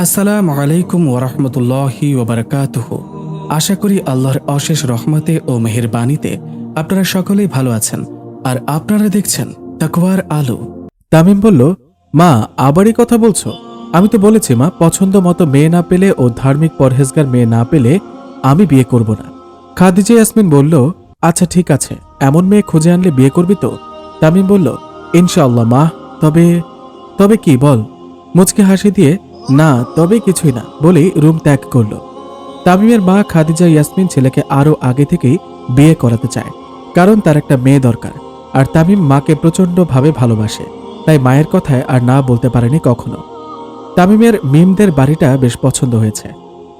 আসসালামু আলাইকুম ওরহমতুল্লাহি ওবরাকাতুহ আশা করি আল্লাহর অশেষ রহমতে ও মেহেরবানিতে আপনারা সকলেই ভালো আছেন আর আপনারা দেখছেন তাকওয়ার আলো। তামিম বলল, মা আবারই কথা বলছো? আমি তো বলেছি, মা, পছন্দ মতো মেয়ে না পেলে ও ধার্মিক পরহেজগার মেয়ে না পেলে আমি বিয়ে করব না। খাদিজা ইয়াসমিন বলল আচ্ছা ঠিক আছে, এমন মেয়ে খুঁজে আনলে বিয়ে করবি তো? তামিম বলল, ইনশাআল্লাহ, মা, তবে তবে কি বল? মুচকে হাসি দিয়ে না, তবে কিছুই না, বলেই রুম ত্যাগ করল। তামিমের মা খাদিজা ইয়াসমিন ছেলেকে আরও আগে থেকেই বিয়ে করাতে চায়, কারণ তার একটা মেয়ে দরকার, আর তামিম মাকে প্রচণ্ডভাবে ভালোবাসে, তাই মায়ের কথায় আর না বলতে পারেনি কখনো। তামিমের মিমদের বাড়িটা বেশ পছন্দ হয়েছে।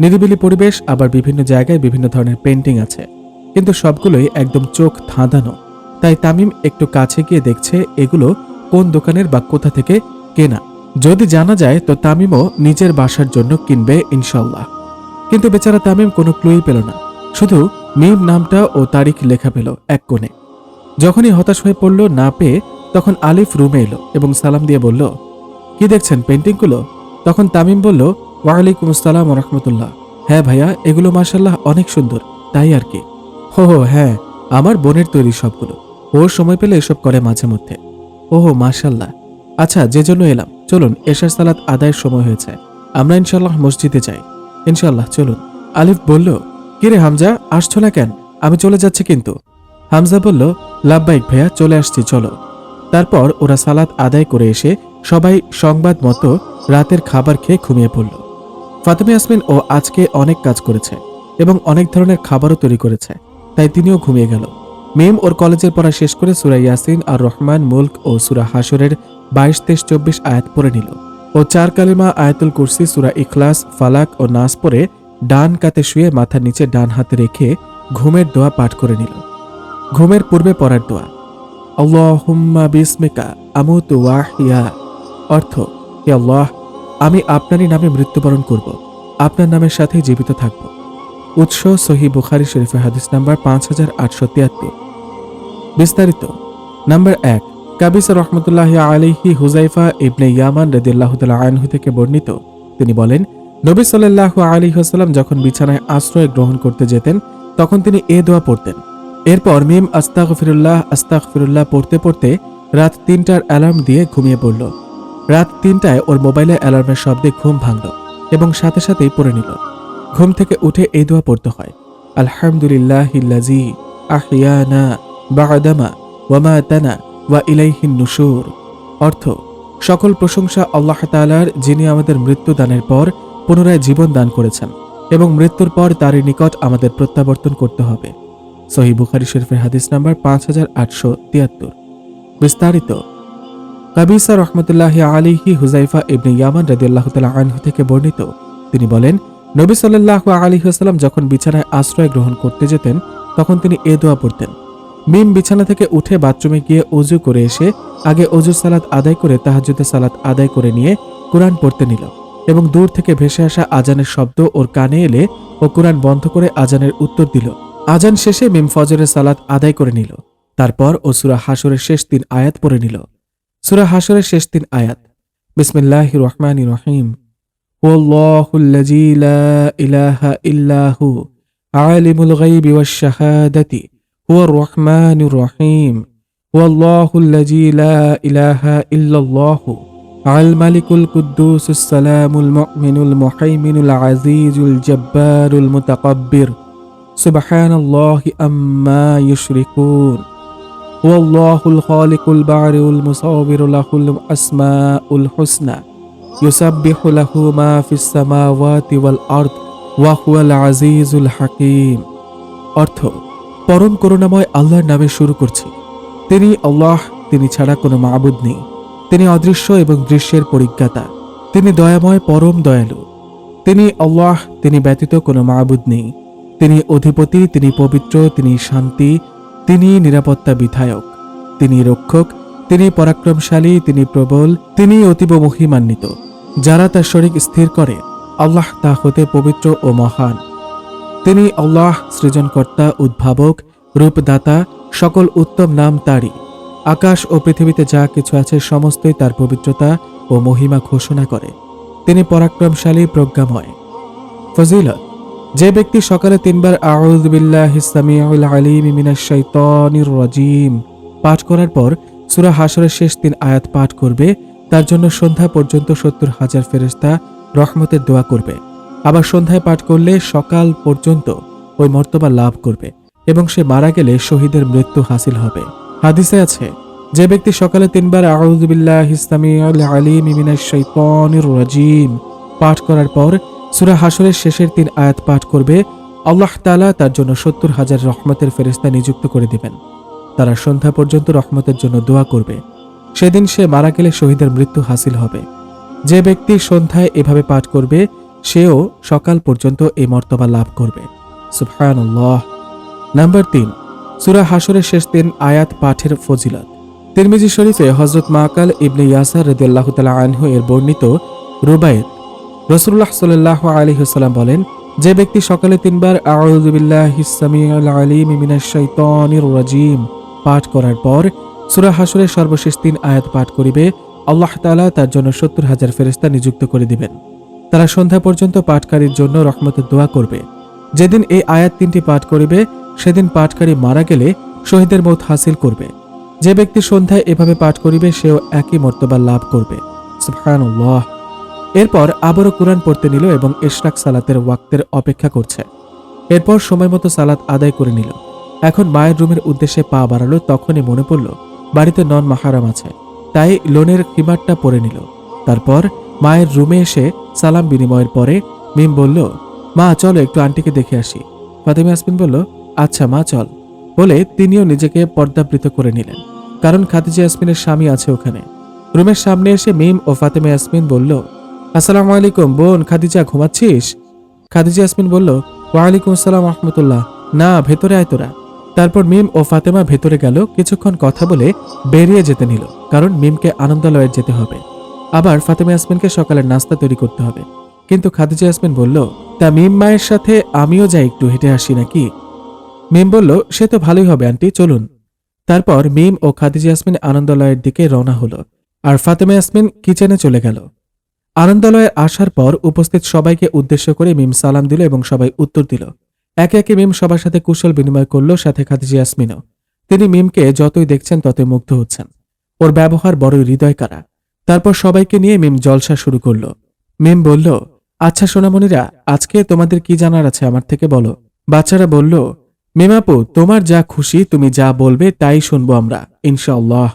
নিরিবিলি পরিবেশ, আবার বিভিন্ন জায়গায় বিভিন্ন ধরনের পেন্টিং আছে, কিন্তু সবগুলোই একদম চোখ ধাঁধানো। তাই তামিম একটু কাছে গিয়ে দেখছে এগুলো কোন দোকানের বা কোথা থেকে কেনা। যদি জানা যায়, তো তামিমও নিজের বাসার জন্য কিনবে ইনশাল্লাহ কিন্তু বেচারা তামিম কোনো ক্লুই পেল না। শুধু মিম নামটা ও তারিখ লেখা পেল এক কোণে। যখনই হতাশ হয়ে পড়ল না পেয়ে, তখন আলিফ রুমে এলো এবং সালাম দিয়ে বলল, কি দেখছেন পেন্টিংগুলো? তখন তামিম বলল, ওয়ালাইকুম আসসালাম রহমতুল্লাহ। হ্যাঁ ভাইয়া, এগুলো মার্শাল্লাহ অনেক সুন্দর, তাই আর কি। হো হো হ্যাঁ আমার বোনের তৈরি সবগুলো। ও সময় পেলে এসব করে মাঝে মধ্যে। ওহো মার্শাল্লাহ আচ্ছা যে জন্য এলাম। চলুন, এশার সালাত আদায়ের সময় হয়েছে। আমরা ইনশাল্লাহ মসজিদে যাই। ইনশাল্লাহ চলুন। আলিফ বলল, কিরে হামজা, আসছো না কেন? আমি চলে যাচ্ছি কিন্তু। হামজা বলল লাভবাইক ভাইয়া, চলে আসছি, চলো। তারপর ওরা সালাত আদায় করে এসে সবাই সংবাদ মতো রাতের খাবার খেয়ে ঘুমিয়ে পড়ল। ফাতেমা ইয়াসমিন ও আজকে অনেক কাজ করেছে এবং অনেক ধরনের খাবারও তৈরি করেছে, তাই তিনিও ঘুমিয়ে গেল। মেম ওর কলেজের পড়া শেষ করে সুরা ইয়াসিন, আর রহমান, মুল্ক ও সুরা হাসরের বাইশ তেইশ চব্বিশ আয়াত পড়ে নিল। ও চার কালিমা আয়াতুল কুরসি সুরা ইখলাস, ফালাক ও নাস পরে ডান কাতে শুয়ে মাথার নিচে ডান হাতে রেখে ঘুমের দোয়া পাঠ করে নিল। ঘুমের পূর্বে পড়ার দোয়া। আল্লাহুম্মা বিসমিকা আমুতু ওয়াহিয়া। অর্থ, হে আল্লাহ, আমি আপনারই নামে মৃত্যুবরণ করব, আপনার নামের সাথে জীবিত থাকব। উৎস সহি বুখারি শরীফে হাদিস নাম্বার পাঁচ হাজার আটশো তিয়াত্তর। বিস্তারিত, নাম্বার এক কাবিসা রহমতুল্লাহ আলিহি হুজাইফা ইবনে ইয়ামান রদিল্লাহ আনহু থেকে বর্ণিত। তিনি বলেন, নবী সাল্লাহ আলী হাসাল্লাম যখন বিছানায় আশ্রয় গ্রহণ করতে যেতেন, তখন তিনি এ দোয়া পড়তেন। এরপর মিম আস্তাক ফিরুল্লাহ আস্তাক ফিরুল্লাহ পড়তে পড়তে রাত তিনটার অ্যালার্ম দিয়ে ঘুমিয়ে পড়ল। রাত তিনটায় ওর মোবাইলে অ্যালার্মের শব্দে ঘুম ভাঙল এবং সাথে সাথেই পড়ে নিল। ঘুম থেকে উঠে এই দোয়া পড়তে হয় আলহামদুলিল্লাহ আহিয়ানা বাদামা ওয়ামা তানা ওয়া ইলাইহিন নুশুর। অর্থ, সকল প্রশংসা আল্লাহ তাআলার, যিনি আমাদের মৃত্যু দানের পর পুনরায় জীবন দান করেছেন এবং মৃত্যুর পর তারই নিকট আমাদের প্রত্যাবর্তন করতে হবে। সহি বুখারি শরীফের হাদিস নাম্বার পাঁচ হাজার আটশো তিয়াত্তর। বিস্তারিত, কাবিসা রহমতুল্লাহ আলিহি হুজাইফা ইবনে ইয়ামান রাদিয়াল্লাহু তাআলা আনহু থেকে বর্ণিত, তিনি বলেন, নবী সাল্লাল্লাহু আলাইহি ওয়াসাল্লাম যখন বিছানায় আশ্রয় গ্রহণ করতে যেতেন, তখন তিনি এ দোয়া পড়তেন মিম বিছানা থেকে উঠে বাথরুমে গিয়ে অজু করে এসে আগে অজু সালাত আদায় করে তাহাজ্জুদের সালাত আদায় করে নিয়ে কোরআন পড়তে নিল এবং দূর থেকে ভেসে আসা আজানের শব্দ ওর কানে এলে ও কোরআন বন্ধ করে আজানের উত্তর দিল। আজান শেষে মিম ফজরের সালাত আদায় করে নিল। তারপর ও সুরা হাসরের শেষ তিন আয়াত পড়ে নিল। সুরা হাসরের শেষ তিন আয়াত। বিসমিল্লাহ রহমান রহিম। ইলাহা ইল্লাহু আলিমুল গাইবি ওয়াশ-শাহাদাতি হুয়ার রহমানুর রহিম ওয়াল্লাহুল্লাজি লা ইলাহা ইল্লাল্লাহু الملك القدوس السلام المؤمن المحيمن العزيز الجبار المتقبر سبحان الله أما يشركون هو الله الخالق البارئ المصور له الأسماء الحسنى يسبح له ما في السماوات والأرض وهو العزيز الحكيم অর্থ পরম করুণাময় আল্লাহর নামে শুরু করছি। তিনি আল্লাহ, তিনি ছাড়া কোনো মাবুদ নেই। তিনি অদৃশ্য এবং দৃশ্যের পরিজ্ঞাতা। তিনি দয়াময়, পরম দয়ালু। তিনি আল্লাহ, তিনি ব্যতীত কোনো মাবুদ নেই। তিনি অধিপতি, তিনি পবিত্র, তিনি শান্তি, তিনি নিরাপত্তা বিধায়ক। তিনি রক্ষক, তিনি পরাক্রমশালী, তিনি প্রবল, তিনি অতীব মহিমান্বিত। যারা তার শরীর স্থির করে, আল্লাহ তা হতে পবিত্র ও মহান। তিনি আল্লাহ সৃজনকর্তা, উদ্ভাবক, রূপদাতা, সকল উত্তম নাম তারই। আকাশ ও পৃথিবীতে যা কিছু আছে সমস্তই তার পবিত্রতা ও মহিমা ঘোষণা করে। তিনি পরাক্রমশালী, প্রজ্ঞাময়। ফজিলত, যে ব্যক্তি সকালে তিনবার আউযু বিল্লাহি সামিউল আলিম পাঠ করার পর সূরা হাসরের শেষ তিন আয়াত পাঠ করবে, তার জন্য সন্ধ্যা পর্যন্ত সত্তর হাজার ফেরেশতা রহমতের দোয়া করবে। আবার সন্ধ্যায় পাঠ করলে সকাল পর্যন্ত ওই মর্তবা লাভ করবে এবং সে মারা গেলে শহীদের মৃত্যু হাসিল হবে। হাদিসে আছে, যে ব্যক্তি সকালে তিনবার আউযু বিল্লাহি আলিম শাইতানির রাজিম পাঠ করার পর সুরা হাসরের শেষের তিন আয়াত পাঠ করবে, আল্লাহ তালা তার জন্য সত্তর হাজার রহমতের ফেরেস্তা নিযুক্ত করে দিবেন। তারা সন্ধ্যা পর্যন্ত রহমতের জন্য দোয়া করবে। সেদিন সে মারা গেলে শহীদের মৃত্যু হাসিল হবে। যে ব্যক্তি সন্ধ্যায় এভাবে পাঠ করবে সেও সকাল পর্যন্ত এই মর্তবা লাভ করবে। সুবহানাল্লাহ। নাম্বার তিন, সুরা হাসরের শেষ তিন আয়াত পাঠের ফজিলত। তিরমিজি শরীফে হজরত মাকাল ইবনে ইয়াসার রদিয়াল্লাহ তালা আনহু এর বর্ণিত রুবায়েত রসুল্লাহ সাল্লাহ আলহিহাল্লাম বলেন, যে ব্যক্তি সকালে তিনবার রাজিম পাঠ করার পর সুরা হাসরের সর্বশেষ তিন আয়াত পাঠ করিবে, আল্লাহ তাআলা তার জন্য সত্তর হাজার ফেরেস্তা নিযুক্ত করে দিবেন। তারা সন্ধ্যা পর্যন্ত পাঠকারীর জন্য রহমতের দোয়া করবে। যেদিন এই আয়াত তিনটি পাঠ করিবে, সেদিন পাঠকারী মারা গেলে শহীদের মত হাসিল করবে। যে ব্যক্তি সন্ধ্যায় এভাবে পাঠ করিবে, সেও একই মর্তবা লাভ করবে। এরপর আবারও কোরআন পড়তে নিল এবং ইশরাক সালাতের ওয়াক্তের অপেক্ষা করছে। এরপর সময় মতো সালাত আদায় করে নিল। এখন মায়ের রুমের উদ্দেশ্যে পা বাড়ালো, তখনই মনে পড়ল, বাড়িতে নন মাহারাম আছে। তাই লোনের কিমারটা পরে নিল। তারপর মায়ের রুমে এসে সালাম বিনিময়ের পরে মিম বলল, মা, চলো একটু আন্টিকে দেখে আসি। ফাতেমা ইয়াসমিন বলল আচ্ছা মা, চল। বলে তিনিও নিজেকে পর্দাবৃত করে নিলেন। কারণ খাদিজা ইয়াসমিনের স্বামী আছে ওখানে। রুমের সামনে এসে মিম ও ফাতেমা ইয়াসমিন বলল, আসসালামু আলাইকুম বোন, খাদিজা, ঘুমাচ্ছিস? খাদিজা ইয়াসমিন বলল, ওয়ালাইকুম আসসালাম রহমতুল্লাহ। না, ভেতরে আয় তোরা। তারপর মিম ও ফাতেমা ভেতরে গেল, কিছুক্ষণ কথা বলে বেরিয়ে যেতে নিল, কারণ মিমকে আনন্দালয়ে যেতে হবে। আবার ফাতেমা ইয়াসমিনকে সকালের নাস্তা তৈরি করতে হবে। কিন্তু খাদিজা ইয়াসমিন বলল তা মিম মায়ের সাথে আমিও যাই একটু হেঁটে আসি নাকি? মিম বলল, সে তো ভালোই হবে, আন্টি, চলুন। তারপর মিম ও খাদিজা ইয়াসমিন আনন্দালয়ের দিকে রওনা হলো আর ফাতেমা ইয়াসমিন কিচেনে চলে গেল। আনন্দালয়ে আসার পর উপস্থিত সবাইকে উদ্দেশ্য করে মিম সালাম দিল এবং সবাই উত্তর দিল। একে একে মিম সবার সাথে কুশল বিনিময় করল, সাথে খাদিজা ইয়াসমিনও। তিনি মিমকে যতই দেখছেন ততই মুগ্ধ হচ্ছেন। ওর ব্যবহার বড়ই হৃদয় কারা তারপর সবাইকে নিয়ে মেম জলসা শুরু করল। মেম বলল আচ্ছা সোনামণিরা, আজকে তোমাদের কি জানার আছে আমার থেকে বলো? বাচ্চারা বলল মেমাপু তোমার যা খুশি তুমি যা বলবে তাই শুনব আমরা, ইনশাআল্লাহ।